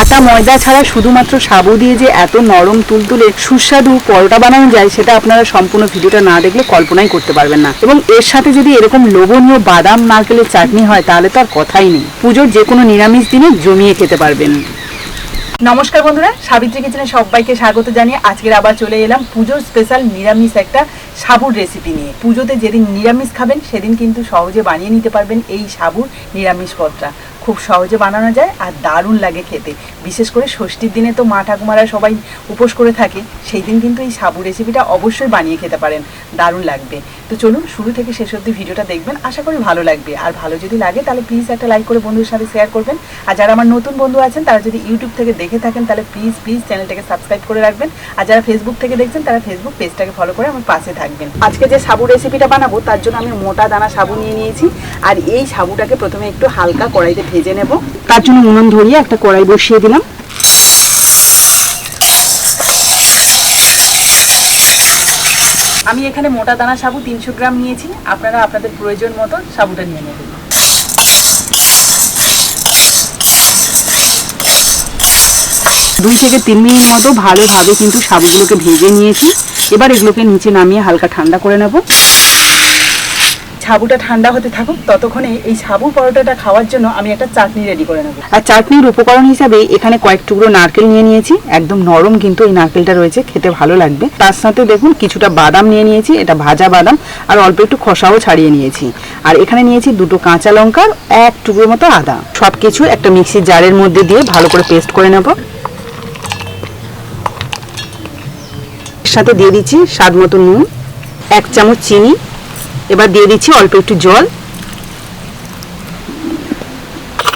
আটা ময়দা ছাড়া শুধুমাত্র সাবু দিয়ে যে এত নরম তুলতুলে সুস্বাদু পরোটা বানানো যায়, সেটা আপনারা সম্পূর্ণ ভিডিওটা না দেখলে কল্পনাই করতে পারবেন না। এবং এর সাথে যদি এরকম লোভনীয় বাদাম, নারকেলের চাটনি হয়, তাহলে তো আর কথাই নেই। পুজোর যে কোনো নিরামিষ দিনে জমিয়ে খেতে পারবেন। নমস্কার বন্ধুরা, সাবিত্রী কিচেনে সবাইকে স্বাগত জানিয়ে আজকের আবার চলে এলাম পুজোর স্পেশাল নিরামিষ একটা সাবুর রেসিপি নিয়ে। পুজোতে যেদিন নিরামিষ খাবেন, সেদিন কিন্তু সহজে বানিয়ে নিতে পারবেন এই সাবুর নিরামিষ পদটা। খুব সহজে বানানো যায় আর দারুণ লাগে খেতে। বিশেষ করে ষষ্ঠীর দিনে তো মা ঠাকুমারা সবাই উপোস করে থাকে, সেই দিন কিন্তু এই সাবু রেসিপিটা অবশ্যই বানিয়ে খেতে পারেন। দারুণ লাগবে। তো চলুন, শুরু থেকে শেষ অবধি ভিডিওটা দেখবেন। আশা করি ভালো লাগবে। আর ভালো যদি লাগে, তাহলে প্লিজ একটা লাইক করে বন্ধুর সাথে শেয়ার করবেন। আর যারা আমার নতুন বন্ধু আছেন, তারা যদি ইউটিউব থেকে দেখে থাকেন, তাহলে প্লিজ প্লিজ চ্যানেলটাকে সাবস্ক্রাইব করে রাখবেন। আর যারা ফেসবুক থেকে দেখছেন, তারা ফেসবুক পেজটাকে ফলো করে আমার পাশে থাকবেন। আজকে যে সাবু রেসিপিটা বানাবো, তার জন্য আমি মোটা দানা সাবু নিয়ে নিয়েছি। আর এই সাবুটাকে প্রথমে একটু হালকা কড়াইতে ভেজে নেব। তার জন্য উনুন ধরিয়ে একটা কড়াই বসিয়ে দিলাম। আমি এখানে মোটা দানা সাবু তিনশো গ্রাম নিয়েছি। আপনারা আপনাদের প্রয়োজন মতো সাবুটা নিয়ে নেবেন। দুই থেকে তিন মিনিট মতো ভালোভাবে কিন্তু সাবুগুলোকে ভেজে নিয়েছি। এবার এগুলোকে নিচে নামিয়ে হালকা ঠান্ডা করে নেব। সাবুটা ঠান্ডা হতে থাকুক, ততক্ষণে এই সাবু পরোটাটা খাওয়ার জন্য আমি একটা চাটনি রেডি করে নেব। আর চাটনির উপকরণ হিসাবে এখানে কয়েক টুকরো নারকেল নিয়ে নিয়েছি, একদম নরম কিন্তু এই নারকেলটা রয়েছে, খেতে ভালো লাগবে। তার সাথে দেখুন কিছুটা বাদাম নিয়ে নিয়েছি, এটা ভাজা বাদাম, আর অল্প একটু খোসাও ছাড়িয়ে নিয়েছি। আর এখানে নিয়েছি দুটো কাঁচা লঙ্কা এক টুকরো মতো আদা। সব কিছু একটা মিক্সির জারের মধ্যে দিয়ে ভালো করে পেস্ট করে নেব। সাথে দিয়ে দিচ্ছি স্বাদ মতো নুন, এক চামচ চিনি এবার দিয়ে দিচ্ছি অল্প একটু জল।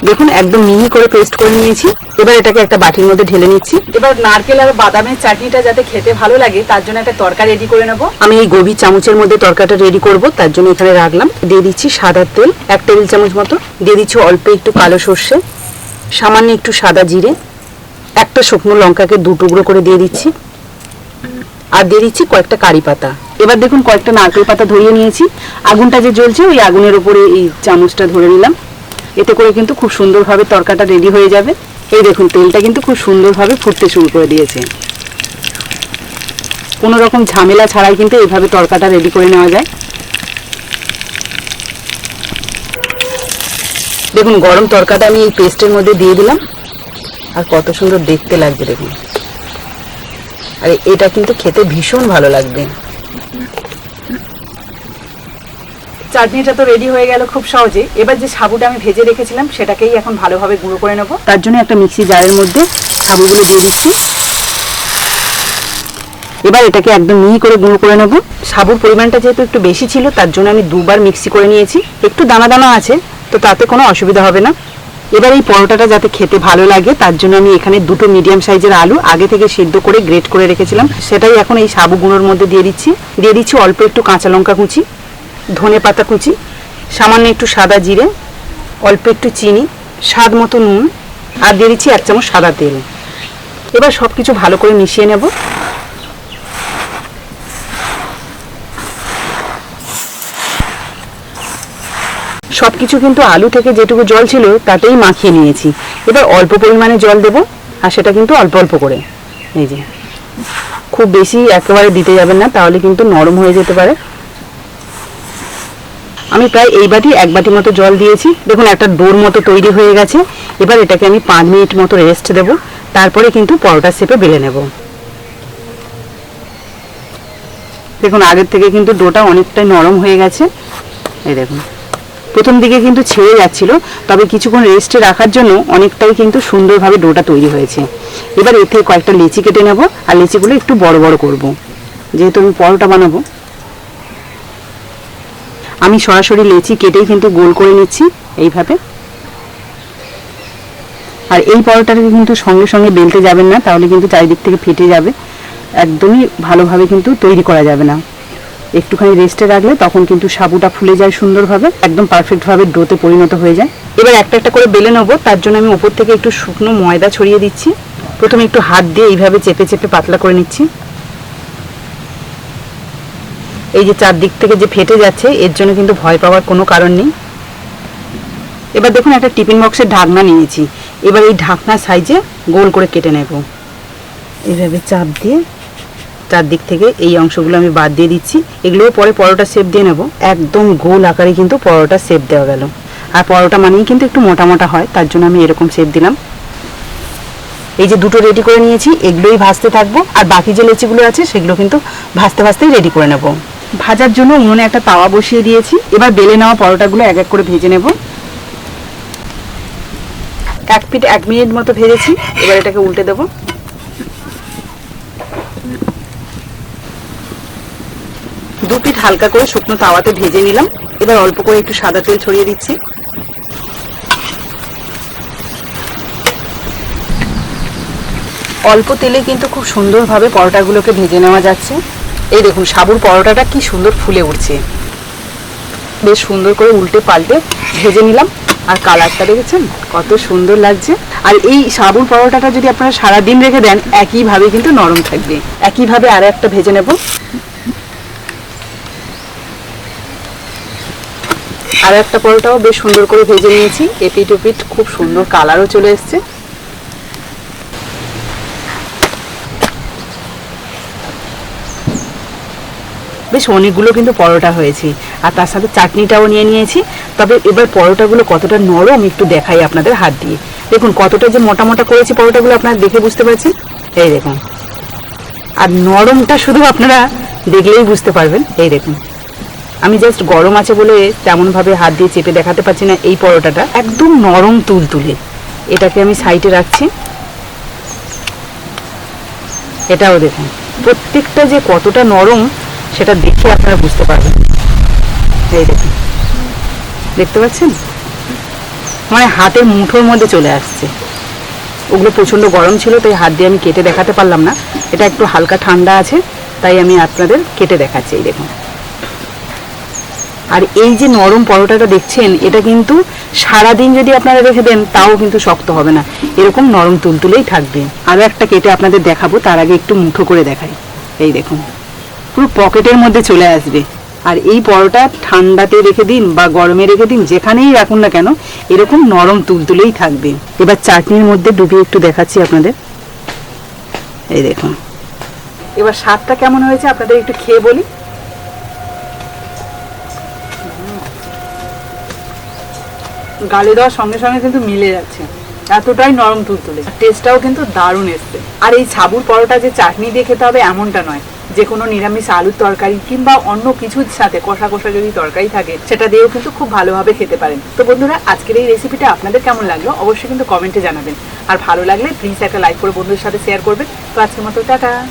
দেখুন একদম মিহি করে পেস্ট করে নিয়েছি। এবার এটাকে একটা বাটির মধ্যে ঢেলে নিচ্ছি। এবার নারকেল আর বাদামের চাটনিটা যাতে খেতে ভালো লাগে তার জন্য একটা তরকা রেডি করে নেব। আমি এই গভীর চামচের মধ্যে তরকাটা রেডি করব তার জন্য এখানে রাখলাম। দিয়ে দিচ্ছি সাদা তেল এক টেবিল চামচ মতো। দিয়ে দিচ্ছি অল্প একটু কালো সর্ষে সামান্য একটু সাদা জিরে একটা শুকনো লঙ্কাকে দু টুকরো করে দিয়ে দিচ্ছি। আর দিয়ে দিচ্ছি কয়েকটা কারি পাতা। এবার দেখুন কয়েকটা নারকেল পাতা ধরিয়ে নিয়েছি। আগুনটা যে জ্বলছে, ওই আগুনের উপরে এই চামচটা ধরে নিলাম। এতে করে কিন্তু খুব সুন্দরভাবে তরকাটা রেডি হয়ে যাবে। এই দেখুন, তেলটা কিন্তু খুব সুন্দরভাবে ফুটতে শুরু করে দিয়েছে। কোনো রকম ঝামেলা ছাড়াই কিন্তু এইভাবে তরকাটা রেডি করে নেওয়া যায়। দেখুন, গরম তরকাটা আমি এই পেস্টের মধ্যে দিয়ে দিলাম। আর কত সুন্দর দেখতে লাগবে দেখুন। আর, এটা কিন্তু খেতে ভীষণ ভালো লাগবে। চাটনিটা তো রেডি হয়ে গেল খুব সহজে এবার যে সাবুটা আমি ভেজে রেখেছিলাম সেটাকেই এখন ভালোভাবে গুঁড়ো করে নেব। তার জন্য একটা মিক্সি জারের মধ্যে সাবুগুলো দিয়ে দিচ্ছি। এবার এটাকে একদম মিহি করে গুঁড়ো করে নেব। সাবুর পরিমাণটা যেহেতু একটু বেশি ছিল তার জন্য আমি দুবার মিক্সি করে নিয়েছি। একটু দানা দানা আছে তো তাতে কোনো অসুবিধা হবে না। এবার এই পরোটাটা যাতে খেতে ভালো লাগে, তার জন্য আমি এখানে দুটো মিডিয়াম সাইজের আলু আগে থেকে সিদ্ধ করে গ্রেট করে রেখেছিলাম। সেটাই এখন এই সাবু গুঁড়োর মধ্যে দিয়ে দিচ্ছি। দিয়ে দিচ্ছি অল্প একটু কাঁচা লঙ্কা কুচি, ধনে পাতা কুচি, সামান্য একটু সাদা জিরে, অল্প একটু চিনি, স্বাদ মতো নুন, আর দিয়ে দিচ্ছি এক চামচ সাদা তেল। এবার সব কিছু ভালো করে মিশিয়ে নেব সব কিছু কিন্তু আলু থেকে যেটুকু জল ছিল, তাতেই মাখিয়ে নিয়েছি। এবার অল্প পরিমাণে জল দেব, আর সেটা কিন্তু অল্প অল্প করে। এই যে। খুব বেশি একেবারে দিতে যাবেন না, তাহলে কিন্তু নরম হয়ে যেতে পারে। আমি প্রায় এই বাটি, এক বাটি মতো জল দিয়েছি। দেখুন, একটা ডোর মতো তৈরি হয়ে গেছে। এবার এটাকে আমি পাঁচ মিনিট মতো রেস্ট দেব। তারপরে কিন্তু পরোটা শেপে বেলে নেব। দেখুন, আগের থেকে কিন্তু ডোটা অনেকটাই নরম হয়ে গেছে। এই দেখুন। প্রথম দিকে কিন্তু ছেড়ে যাচ্ছিল, তবে কিছুক্ষণ রেস্টে রাখার জন্য অনেকটাই কিন্তু সুন্দরভাবে ডোটা তৈরি হয়েছে। এবার এর থেকে কয়েকটা লেচি কেটে নেব, আর লেচিগুলো একটু বড় বড় করব। যেহেতু আমি পরোটা বানাবো। আমি সরাসরি লেচি কেটেই কিন্তু গোল করে নিচ্ছি এইভাবে। আর এই পরোটাটাকে কিন্তু সঙ্গে সঙ্গে বেলতে যাবেন না, তাহলে কিন্তু চারিদিক থেকে ফেটে যাবে। একদমই ভালোভাবে কিন্তু তৈরি করা যাবে না। একটুখানি রেস্টে রাখলে তখন কিন্তু সাবুটা ফুলে যায় সুন্দরভাবে, একদম পারফেক্টভাবে ডোতে পরিণত হয়ে যায়। এবার একটা একটা করে বেলে নেব, তার জন্য আমি উপর থেকে একটু শুকনো ময়দা ছড়িয়ে দিচ্ছি। প্রথমে একটু হাত দিয়ে এইভাবে চেপে চেপে পাতলা করে নিচ্ছি। এই যে চারদিক থেকে যে ফেটে যাচ্ছে, এর জন্য কিন্তু ভয় পাওয়ার কোনো কারণ নেই। এবার দেখুন একটা টিফিন বক্সের ঢাকনা নিয়েছি। এবার এই ঢাকনা সাইজে গোল করে কেটে নেব। এইভাবে চাপ দিয়ে চারদিক থেকে এই অংশগুলো আমি বাদ দিয়ে দিচ্ছি। এগুলোও পরে পরোটা শেপ দিয়ে নেব। একদম গোল আকারে কিন্তু পরোটা শেপ দেওয়া গেল। আর পরোটা মানেই কিন্তু একটু মোটা মোটা হয়, তার জন্য আমি এরকম শেপ দিলাম। এই যে দুটো রেডি করে নিয়েছি, এগুলোই ভাজতে থাকব। আর বাকি যে লেচিগুলো আছে, সেগুলো কিন্তু ভাজতে ভাজতেই রেডি করে নেব। ভাজার জন্য উনুনে একটা তাওয়া বসিয়ে দিয়েছি। এবার বেলে নেওয়া পরোটাগুলো এক এক করে ভেজে নেব। এক পিঠ এক মিনিট মতো ভেজেছি। এবার এটাকে উল্টে দেবো। দু পিঠ হালকা করে শুকনো তাওয়াতে ভেজে নিলাম। এবার অল্প করে একটু সাদা তেল ছড়িয়ে দিচ্ছি। অল্প তেলে কিন্তু খুব সুন্দরভাবে পরোটাগুলোকে ভেজে নেওয়া যাচ্ছে। এই দেখুন, সাবুর পরোটাটা কি সুন্দর ফুলে উঠছে। বেশ সুন্দর করে উল্টে পাল্টে ভেজে নিলাম। আর কালারটা দেখেছেন? কত সুন্দর লাগছে। আর এই সাবুর পরোটাটা যদি আপনারা সারা দিন রেখে দেন, একইভাবে কিন্তু নরম থাকবে। একইভাবে আর একটা ভেজে নেব। আর একটা পরোটাও বেশ সুন্দর করে ভেজে নিয়েছি। এপিট ওপিট খুব সুন্দর কালারও চলে এসছে। বেশ অনেকগুলো কিন্তু পরোটা হয়েছে। আর তার সাথে চাটনিটাও নিয়ে নিয়েছি। তবে এবার পরোটাগুলো কতটা নরম একটু দেখাই আপনাদের হাত দিয়ে। দেখুন, কতটা যে মোটা মোটা করেছি পরোটাগুলো আপনারা দেখে বুঝতে পারছেন। এই দেখুন। আর নরমটা শুধু আপনারা দেখলেই বুঝতে পারবেন। এই দেখুন। আমি জাস্ট গরম আছে বলে তেমনভাবে হাত দিয়ে চেপে দেখাতে পারছি না এই পরোটাটা। একদম নরম তুলতুলে। এটাকে আমি সাইডে রাখছি। এটাও দেখুন। প্রত্যেকটা যে কতটা নরম, সেটা দেখে আপনারা বুঝতে পারবেন। এই দেখুন। দেখতে পাচ্ছেন? মানে হাতের মুঠোর মধ্যে চলে আসছে। ওগুলো প্রচণ্ড গরম ছিল, তাই হাত দিয়ে আমি কেটে দেখাতে পারলাম না। এটা একটু হালকা ঠান্ডা আছে, তাই আমি আপনাদের কেটে দেখাচ্ছি, এই দেখুন। আর এই যে নরম পরোটাটা দেখছেন, এটা কিন্তু সারাদিন যদি আপনারা রেখে দেন, তাও কিন্তু শক্ত হবে না। এরকম নরম তুলতুলেই থাকবে। আরও একটা কেটে আপনাদের দেখাবো, তার আগে একটু মুঠো করে দেখাই। এই দেখুন, পুরো পকেটের মধ্যে চলে আসবে। আর এই পরোটা ঠান্ডাতে রেখে দিন বা গরমে রেখে দিন, যেখানেই রাখুন না কেন, এরকম নরম তুলতুলেই থাকবে। এবার চাটনির মধ্যে ডুবিয়ে একটু দেখাচ্ছি আপনাদের। এই দেখুন। এবার স্বাদটা কেমন হয়েছে, আপনাদের একটু খেয়ে বলি। গালে দেওয়ার সঙ্গে সঙ্গে কিন্তু মিলে যাচ্ছে। এতটাই নরম তুলতুলে। টেস্টটাও কিন্তু দারুণ এসছে। আর এই সাবুর পরোটা যে চাটনি দিয়ে খেতে হবে এমনটা নয়। যে কোনো নিরামিষ আলুর তরকারি কিংবা অন্য কিছুর সাথে কষা কষা যদি তরকারি থাকে, সেটা দিয়েও কিন্তু খুব ভালোভাবে খেতে পারেন। তো বন্ধুরা, আজকের এই রেসিপিটা আপনাদের কেমন লাগল অবশ্যই কিন্তু কমেন্টে জানাবেন। আর ভালো লাগলে প্লিজ একটা লাইক করে বন্ধুদের সাথে শেয়ার করবেন। তো আজকের মতো, টাটা!